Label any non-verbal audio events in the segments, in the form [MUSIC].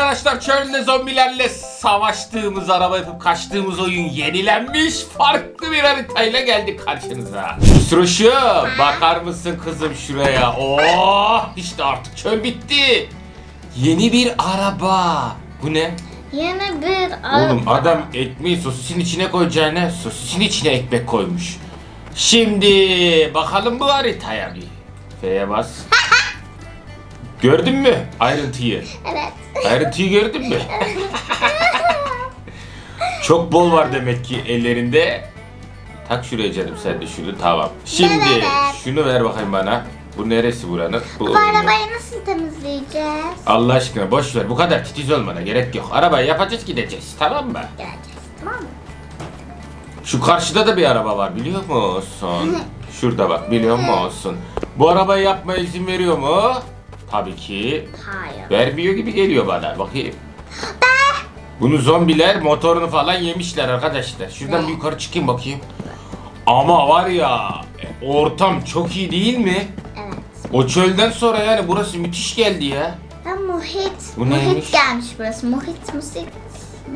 Arkadaşlar çölde zombilerle savaştığımız, araba yapıp kaçtığımız oyun yenilenmiş. Farklı bir haritayla geldik karşınıza. Sürüşü bakar mısın kızım şuraya? Oh işte artık çöl bitti. Yeni bir araba. Bu ne? Yeni bir Oğlum adam ekmeği sosisin içine koyacağına sosisin içine ekmek koymuş. Şimdi bakalım bu haritaya bir. F'ye bas. [LAUGHS] Gördün mü ayrıntıyı? Evet. Ayrıntıyı gördün mü? Çok bol var demek ki ellerinde. Tak şuraya canım sen de şunu tamam. Şimdi şunu ver bakayım bana. Bu neresi buranın? Bu Bu arabayı nasıl temizleyeceğiz? Allah aşkına boş ver bu kadar titiz olmana gerek yok. Arabayı yapacağız gideceğiz tamam mı? Geleceğiz tamam mı? Şu karşıda da bir araba var biliyor musun? [LAUGHS] Şurada bak biliyor musun? Bu arabayı yapmaya izin veriyor mu? Tabii ki. Hayır. Vermiyor gibi geliyor bana. Bakayım. Bunu zombiler motorunu falan yemişler arkadaşlar. Şuradan bir yukarı çıkayım bakayım. Ama var ya ortam çok iyi değil mi? Evet. O çölden sonra yani burası müthiş geldi ya. Ben muhit. Bu neymiş? muhit gelmiş burası. Muhit musik.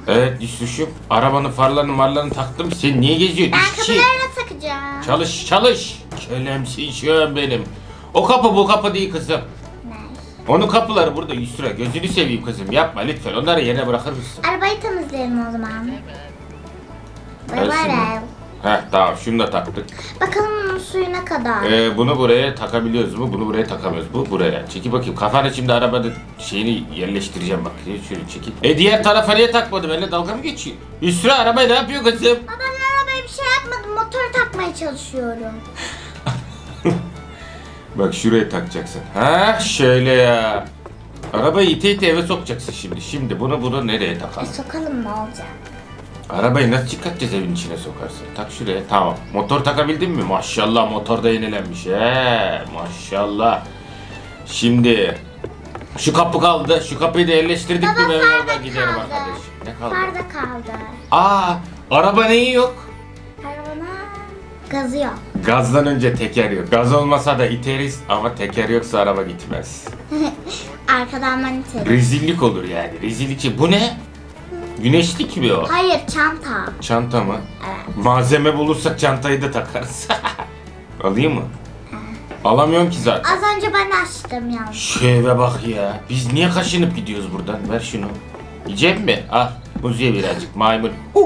Evet düşüşüm. Arabanın farlarını marlarını taktım. Sen niye geziyorsun? Ben İşçi. kapılarına takacağım. Çalış çalış. Kölemsin şu an benim. O kapı bu kapı değil kızım. Onun kapıları burada Yusra. Gözünü seveyim kızım. Yapma lütfen. Onları yerine bırakır mısın? Arabayı temizleyelim o zaman. Bay. Heh tamam şunu da taktık. Bakalım bunun suyu ne kadar? Ee, bunu buraya takabiliyoruz mu? Bunu buraya takamıyoruz. Bu buraya. Çekil bakayım. Kafana şimdi arabada şeyini yerleştireceğim bak. Şöyle çekil. E diğer tarafa niye takmadı? Benimle dalga mı geçiyor? Yusra arabayı ne yapıyor kızım? Baba ben arabaya bir şey yapmadım. Motoru takmaya çalışıyorum. [LAUGHS] Bak şuraya takacaksın. Ha şöyle ya. Arabayı ite ite eve sokacaksın şimdi. Şimdi bunu bunu nereye E sokalım ne olacak? Arabayı nasıl çıkartacağız evin içine sokarsın? Tak şuraya. Tamam. Motor takabildin mi? Maşallah motor da yenilenmiş. He, maşallah. Şimdi şu kapı kaldı. Şu kapıyı da yerleştirdik Baba mi ben far da oradan giderim kaldı. arkadaş. Ne kaldı? Far da kaldı. Aa, araba neyi yok? Arabana gazı yok. Gazdan önce teker yok. Gaz olmasa da iteriz ama teker yoksa araba gitmez. [LAUGHS] Arkadan maniteli. Rezillik olur yani. Rezillik. Bu ne? Güneşlik mi o? Hayır çanta. Çanta mı? Evet. Malzeme bulursak çantayı da takarız. [LAUGHS] Alayım mı? Alamıyorum ki zaten. Az önce ben açtım yalnız. Şu eve bak ya. Biz niye kaşınıp gidiyoruz buradan? Ver şunu. Yiyecek mi? Al. Muzuya birazcık. Maymun. [LAUGHS]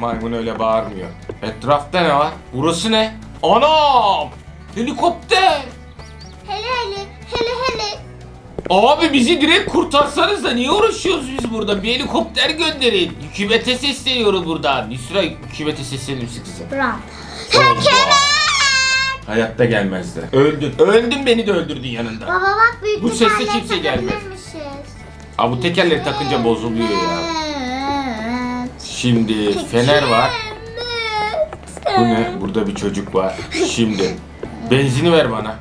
Maymun öyle bağırmıyor. Etrafta ne var? Burası ne? Anam! Helikopter! Hele hele hele hele. Abi bizi direkt kurtarsanız da niye uğraşıyoruz biz burada? Bir helikopter gönderin. Hükümete sesleniyoruz buradan. Yusra hükümete seslenir misin kızım? Brown. Hayatta gelmezdi. Öldün. Öldün beni de öldürdün yanında. Baba bak büyük Bu sesle terlik kimse gelmez. takabilirmişiz. Aa bu tekerleri takınca bozuluyor ya. Şimdi fener var. Bu ne? Burada bir çocuk var. Şimdi benzini ver bana.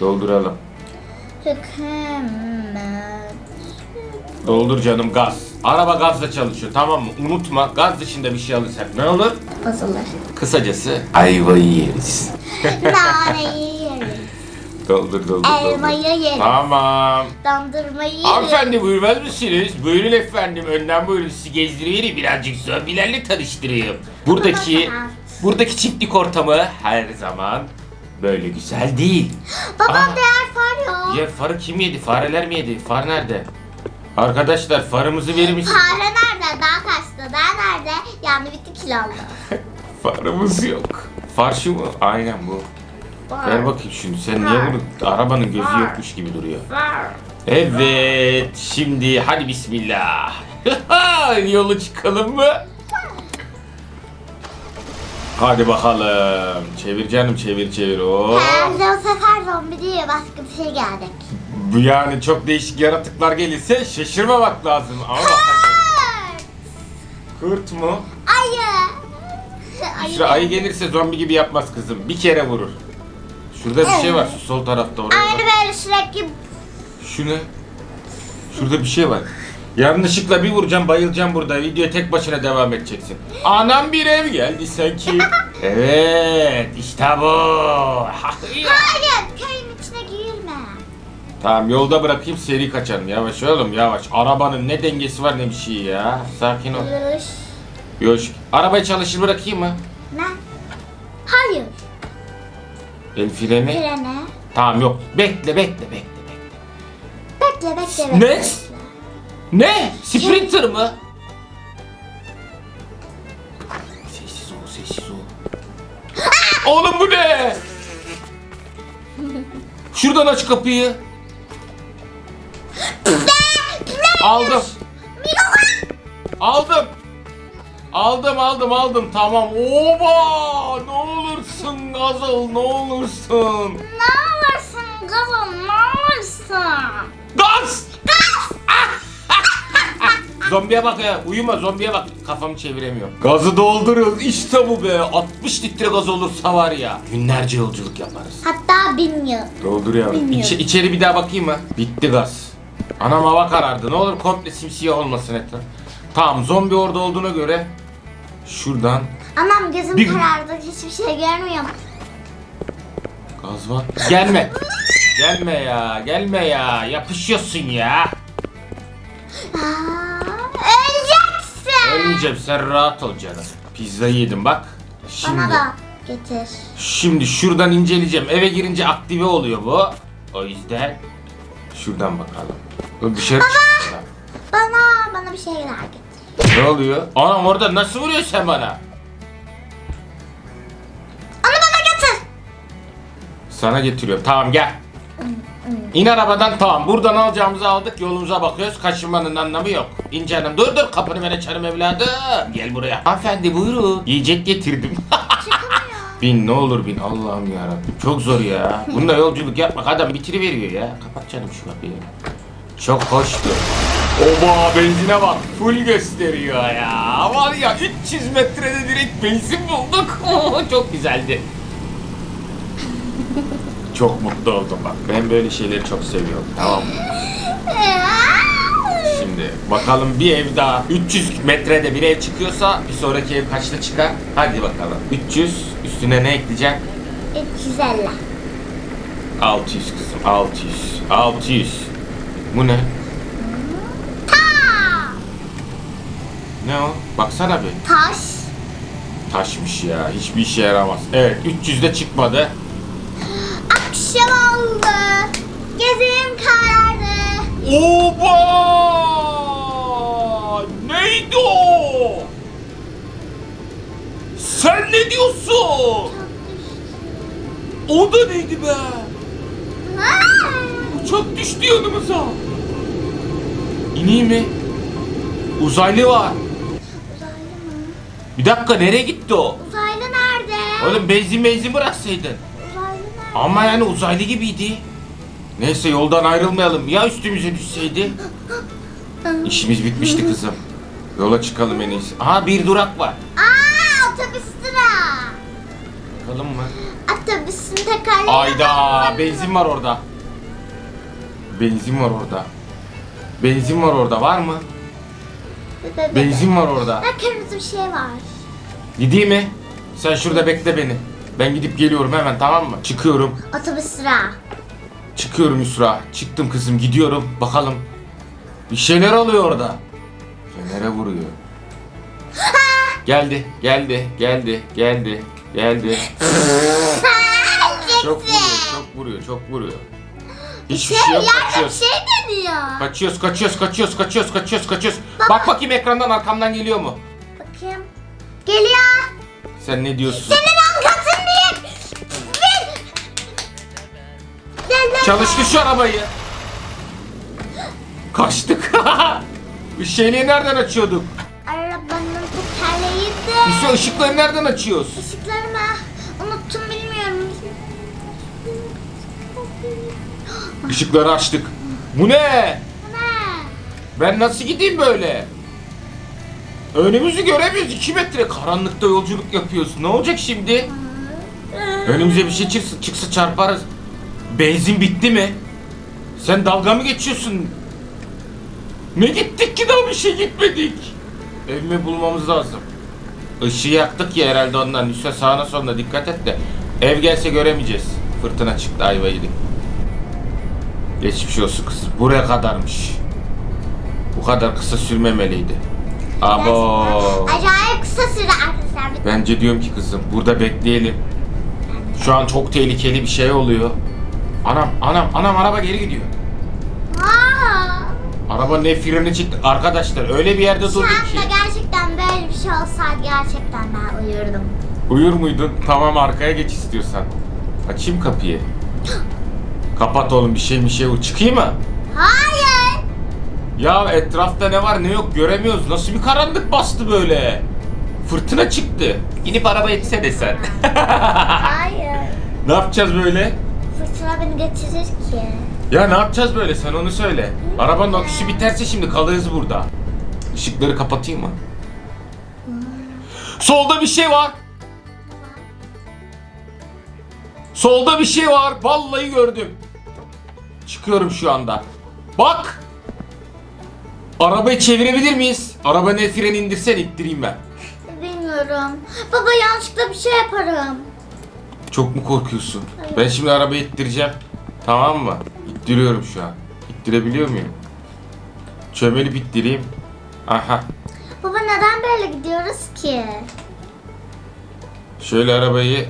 Dolduralım. Doldur canım gaz. Araba gazla çalışıyor tamam mı? Unutma gaz dışında bir şey alırsak ne olur? Bozulur. Kısacası ayvayı yeriz. Naneyi yeriz. Doldur doldur doldur. Elmayı yeriz. Tamam. Dondurmayı yeriz. Hanımefendi buyurmaz mısınız? Buyurun efendim. Önden buyurun sizi gezdireyim. Birazcık zombilerle tanıştırayım. Buradaki buradaki çiftlik ortamı her zaman böyle güzel değil. Baba Aa. değer far yok. Ya farı kim yedi? Fareler mi yedi? Far nerede? Arkadaşlar farımızı verir misin? Fare nerede? Daha kaçtı? Daha nerede? Yani bitti kilo aldı. [LAUGHS] Farımız yok. Far şu mu? Aynen bu. Ver bakayım şunu. Sen niye bunu arabanın gözü yokmuş gibi duruyor. Evet. Şimdi hadi bismillah. [LAUGHS] Yola çıkalım mı? Hadi bakalım. Çevir canım çevir çevir. Oo. Herhalde o sefer zombi değil başka bir şey gelecek. Bu yani çok değişik yaratıklar gelirse şaşırmamak lazım. Ama bak. Kurt mu? Ayı. İşte ayı gelirse zombi gibi yapmaz kızım. Bir kere vurur. Şurada bir şey var şu sol tarafta oraya Aynı böyle sürekli Şu ne? Şurada bir şey var. Yanlışlıkla bir vuracağım bayılacağım burada. Video tek başına devam edeceksin. Anam bir ev geldi sanki. [LAUGHS] evet işte bu. Hayır köyün içine girme. Tamam yolda bırakayım seri kaçalım. Yavaş oğlum yavaş. Arabanın ne dengesi var ne bir şey ya. Sakin ol. Yürüyüş. Yoş. Arabayı çalışır bırakayım mı? Ne? Hayır. El freni. Frene. Tamam yok. Bekle bekle bekle bekle. Bekle bekle bekle. Ne? bekle. Ne? Sprinter mı? Sessiz ol sessiz ol. Oğlum bu ne? Şuradan aç kapıyı. Aldım. Aldım. Aldım aldım aldım tamam. Oba! Ne olursun Gazıl ne olursun. Ne olursun kızım ne olursun? Gaz! [LAUGHS] zombiye bak ya. Uyuma zombiye bak. Kafamı çeviremiyorum. Gazı dolduruyoruz. İşte bu be. 60 litre gaz olursa var ya. Günlerce yolculuk yaparız. Hatta bin yıl. Doldur. Bilmiyorum. İçe- içeri bir daha bakayım mı? Bitti gaz. Anam hava karardı. Ne olur komple simsiyah olmasın etraf. Tamam zombi orada olduğuna göre şuradan Anam gözüm Bir- karardı hiçbir şey görmüyorum. gaz var. Gelme. Gelme ya. Gelme ya. Yapışıyorsun ya. Aa, öleceksin. Ölmeyeceğim sen rahat ol canım. Pizza yedim bak. Şimdi Bana da getir. şimdi şuradan inceleyeceğim. Eve girince aktive oluyor bu. O yüzden şuradan bakalım. Dur Dışarı çık. Bana bana bir şeyler getir. Ne oluyor? Anam orada nasıl vuruyor sen bana? Onu bana getir. Sana getiriyorum. Tamam gel. İn arabadan tamam. Buradan alacağımızı aldık. Yolumuza bakıyoruz. Kaçınmanın anlamı yok. İn canım. Dur dur kapını ben açarım evladım. Gel buraya. Hanımefendi buyurun. Yiyecek getirdim. [LAUGHS] bin ne olur bin. Allah'ım yarabbim. Çok zor ya. Bununla yolculuk yapmak adam bitiriveriyor ya. Kapat canım şu kapıyı. Çok hoştu. Oba benzine bak. Full gösteriyor ya. Var ya 300 metrede direkt benzin bulduk. [LAUGHS] Çok güzeldi. Çok mutlu oldum bak. Ben böyle şeyleri çok seviyorum. Tamam mı? Şimdi bakalım bir ev daha 300 metrede bir ev çıkıyorsa bir sonraki ev kaçta çıkar? Hadi bakalım. 300 üstüne ne ekleyeceksin? 350. 600 kızım 600. 600. Bu ne? Ne o? Baksana bir. Taş. Taşmış ya. Hiçbir işe yaramaz. Evet 300 de çıkmadı. Akşam oldu. Gözüm karardı. Oba! Neydi o? Sen ne diyorsun? O da neydi be? Uçak düştü yanımıza. İneyim mi? Uzaylı var. Bir dakika nereye gitti o? Uzaylı nerede? Oğlum benzin benzin bıraksaydın. Uzaylı nerede? Ama yani uzaylı gibiydi. Neyse yoldan ayrılmayalım. Ya üstümüze düşseydi? İşimiz bitmişti kızım. Yola çıkalım en iyisi. Aha bir durak var. Aa otobüs durağı. Bakalım mı? Otobüsün tekerleği. Ayda benzin var orada. Benzin var orada. Benzin var orada var mı? Benzin var orada. Ha, kırmızı bir şey var. Gideyim mi? Sen şurada bekle beni. Ben gidip geliyorum hemen tamam mı? Çıkıyorum. Otobüs durağı. Çıkıyorum Yusra. Çıktım kızım gidiyorum. Bakalım. Bir şeyler oluyor orada. Fener'e vuruyor. [GASPS] geldi, geldi, geldi, geldi, geldi. Çok vuruyor, çok vuruyor, çok vuruyor. Hiçbir Şey, şey yok, bir kaçıyoruz. şey deniyor. Kaçıyoruz, kaçıyoruz, kaçıyoruz, kaçıyoruz, kaçıyoruz, kaçıyoruz. Bak bakayım ekrandan arkamdan geliyor mu? Bakayım. Geliyor. Sen ne diyorsun? Senin avukatın gel. Çalıştır şu arabayı. Kaçtık. [LAUGHS] Şeyliği nereden açıyorduk? Arabanın tekerleğiydi. Yusra ışıkları nereden açıyoruz? Işıklarımı Işıkları açtık. Bu ne? Ben nasıl gideyim böyle? Önümüzü göremiyoruz 2 metre karanlıkta yolculuk yapıyoruz. Ne olacak şimdi? Önümüze bir şey çıksa, çıksa çarparız. Benzin bitti mi? Sen dalga mı geçiyorsun? Ne gittik ki daha bir şey gitmedik. Evimi bulmamız lazım. Işığı yaktık ya herhalde ondan. Üste sağına soluna dikkat et de. Ev gelse göremeyeceğiz. Fırtına çıktı ayva yedik. Geçmiş olsun kızım. Buraya kadarmış. Bu kadar kısa sürmemeliydi. Abo. Acayip kısa sürdü arkadaşlar. Bence diyorum ki kızım burada bekleyelim. Şu an çok tehlikeli bir şey oluyor. Anam anam anam araba geri gidiyor. Aa, Araba ne freni çıktı. Arkadaşlar öyle bir yerde şu durduk ki. anda gerçekten böyle bir şey olsaydı gerçekten ben uyurdum. Uyur muydun? Tamam arkaya geç istiyorsan. Açayım kapıyı. [GASPS] Kapat oğlum bir şey bir şey. Çıkayım mı? Hayır. Ya etrafta ne var ne yok göremiyoruz. Nasıl bir karanlık bastı böyle? Fırtına çıktı. İnip araba etsene sen. Hayır. [LAUGHS] ne yapacağız böyle? Fırtına beni getirir ki. Ya ne yapacağız böyle sen onu söyle. Arabanın aküsü biterse şimdi kalırız burada. Işıkları kapatayım mı? Solda bir şey var. Solda bir şey var. Vallahi gördüm. Çıkıyorum şu anda. Bak. Arabayı çevirebilir miyiz? Arabanın el freni indirsen ittireyim ben. Bilmiyorum. Baba yanlışlıkla bir şey yaparım. Çok mu korkuyorsun? Ben şimdi arabayı ittireceğim. Tamam mı? İttiriyorum şu an. İttirebiliyor muyum? Çömelip ittireyim. Aha. Baba neden böyle gidiyoruz ki? Şöyle arabayı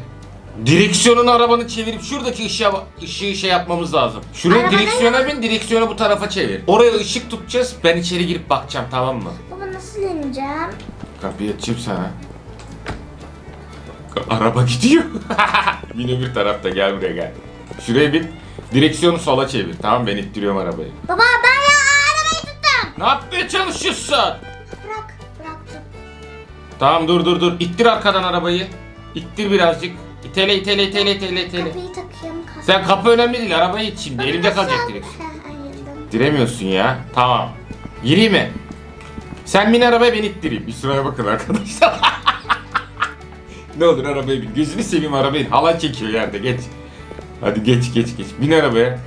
Direksiyonun arabanı çevirip şuradaki ışığa, ışığı şey yapmamız lazım. Şuraya Arabada direksiyona bin, direksiyonu bu tarafa çevir. Oraya ışık tutacağız, ben içeri girip bakacağım tamam mı? Baba nasıl ineceğim? Kapıyı açayım sana. Araba gidiyor. [LAUGHS] bin öbür tarafta gel buraya gel. Şuraya bin, direksiyonu sola çevir. Tamam ben ittiriyorum arabayı. Baba ben ya arabayı tuttum. Ne yapmaya çalışıyorsun? Bırak, bıraktım. Tamam dur dur dur. İttir arkadan arabayı. İttir birazcık. İtele itele itele itele itele. Kapıyı takayım. Kapı. Sen kapı önemli değil arabayı it şimdi. Elimde kalacak direksiyon. Diremiyorsun ya. Tamam. Gireyim mi? Sen bin arabaya ben ittireyim. Bir sıraya bakın arkadaşlar. [LAUGHS] ne olur arabaya bin. Gözünü seveyim arabaya bin. Halan çekiyor yerde geç. Hadi geç geç geç. Bin arabaya.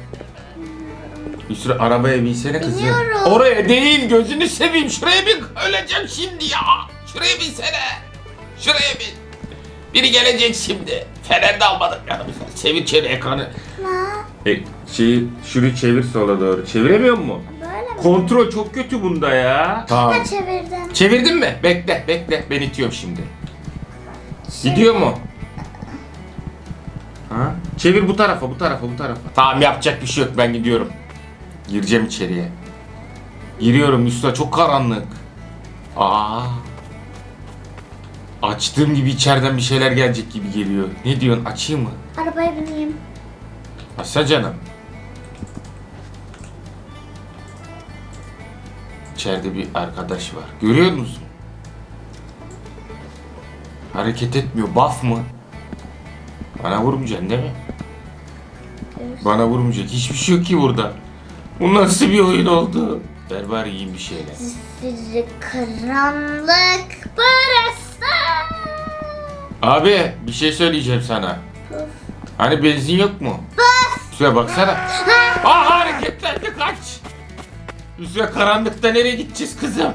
Bir süre arabaya binsene kızım. Biniyorum. Oraya değil gözünü seveyim. Şuraya bin. Öleceğim şimdi ya. Şuraya binsene. Şuraya bin. Biri gelecek şimdi. Fener de almadım yanımıza. Çevir çevir ekranı. Ne? E, şeyi şunu çevir sola doğru. Çeviremiyor mu? Böyle mi? Kontrol çok kötü bunda ya. Tamam. Ben çevirdim. Çevirdin mi? Bekle, bekle. Ben itiyorum şimdi. Gidiyor mu? Ha? Çevir bu tarafa, bu tarafa, bu tarafa. Tamam yapacak bir şey yok. Ben gidiyorum. Gireceğim içeriye. Giriyorum üstüne çok karanlık. Aa. Açtığım gibi içeriden bir şeyler gelecek gibi geliyor. Ne diyorsun? Açayım mı? Arabaya bineyim. Asa canım. İçeride bir arkadaş var. Görüyor musun? Hareket etmiyor. Baf mı? Bana vurmayacaksın değil mi? Bana vurmayacak. Hiçbir şey yok ki burada. Bu nasıl bir oyun oldu? Ver bari yiyeyim bir şeyler. Sizi karanlık burası. Abi bir şey söyleyeceğim sana. Hani benzin yok mu? Şuraya baksana. Aa hareketlendi kaç. Üstüne karanlıkta nereye gideceğiz kızım?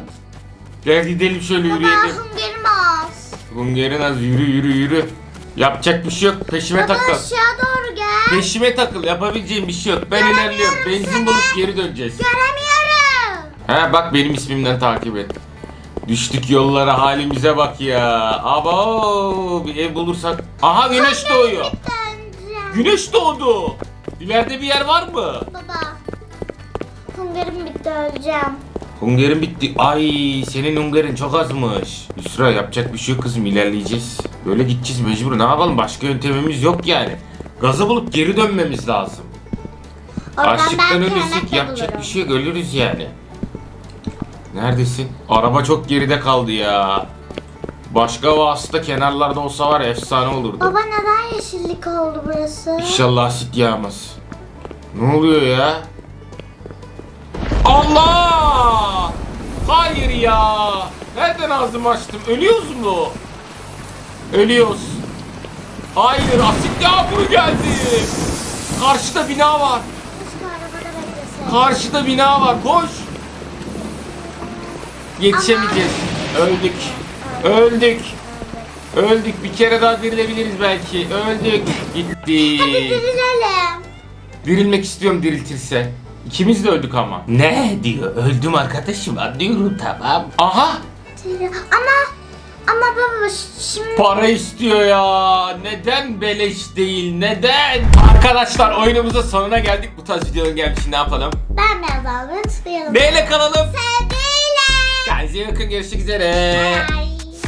Gel gidelim şöyle Baba yürüyelim. hıngarım az. Hungarın az yürü yürü yürü. Yapacak bir şey yok. Peşime Baba takıl. aşağı doğru gel. Peşime takıl. Yapabileceğim bir şey yok. Ben Göremiyorum ilerliyorum. Benzin seni. bulup geri döneceğiz. Göremiyorum. Ha bak benim ismimden takip et. Düştük yollara halimize bak ya. Abo bir ev bulursak. Aha güneş doğuyor. Güneş doğdu. İleride bir yer var mı? Baba. Hıngarım bitti öleceğim. Hungarın bitti. Ay senin hungarın çok azmış. Yusra yapacak bir şey yok kızım ilerleyeceğiz. Böyle gideceğiz mecbur. Ne yapalım başka yöntemimiz yok yani. Gazı bulup geri dönmemiz lazım. Oradan Açlıktan ölürsek yapacak bir şey yok ölürüz yani. Neredesin? Araba çok geride kaldı ya. Başka vasıta kenarlarda olsa var ya efsane olurdu. Baba neden yeşillik oldu burası? İnşallah asit yağmaz. Ne oluyor ya? Allah! Hayır ya! Nereden ağzımı açtım? Ölüyoruz mu? Ölüyoruz. Hayır asit yağmuru geldi. Karşıda bina var. Karşıda bina var. Koş. Yetişemeyeceğiz. Öldük. Öldük. Öldük. Bir kere daha dirilebiliriz belki. Öldük. Gitti. Dirilelim. Dirilmek istiyorum diriltirse. İkimiz de öldük ama. Ne diyor? Öldüm arkadaşım anlıyorum tamam. Aha Ama ama baba şimdi para istiyor ya. Neden beleş değil neden? Arkadaşlar oyunumuzun sonuna geldik. Bu tarz videoların gelmişi ne yapalım? ben biraz almayı unutmayalım. Neyle kalalım? Kendinize iyi bakın görüşmek üzere. Bye.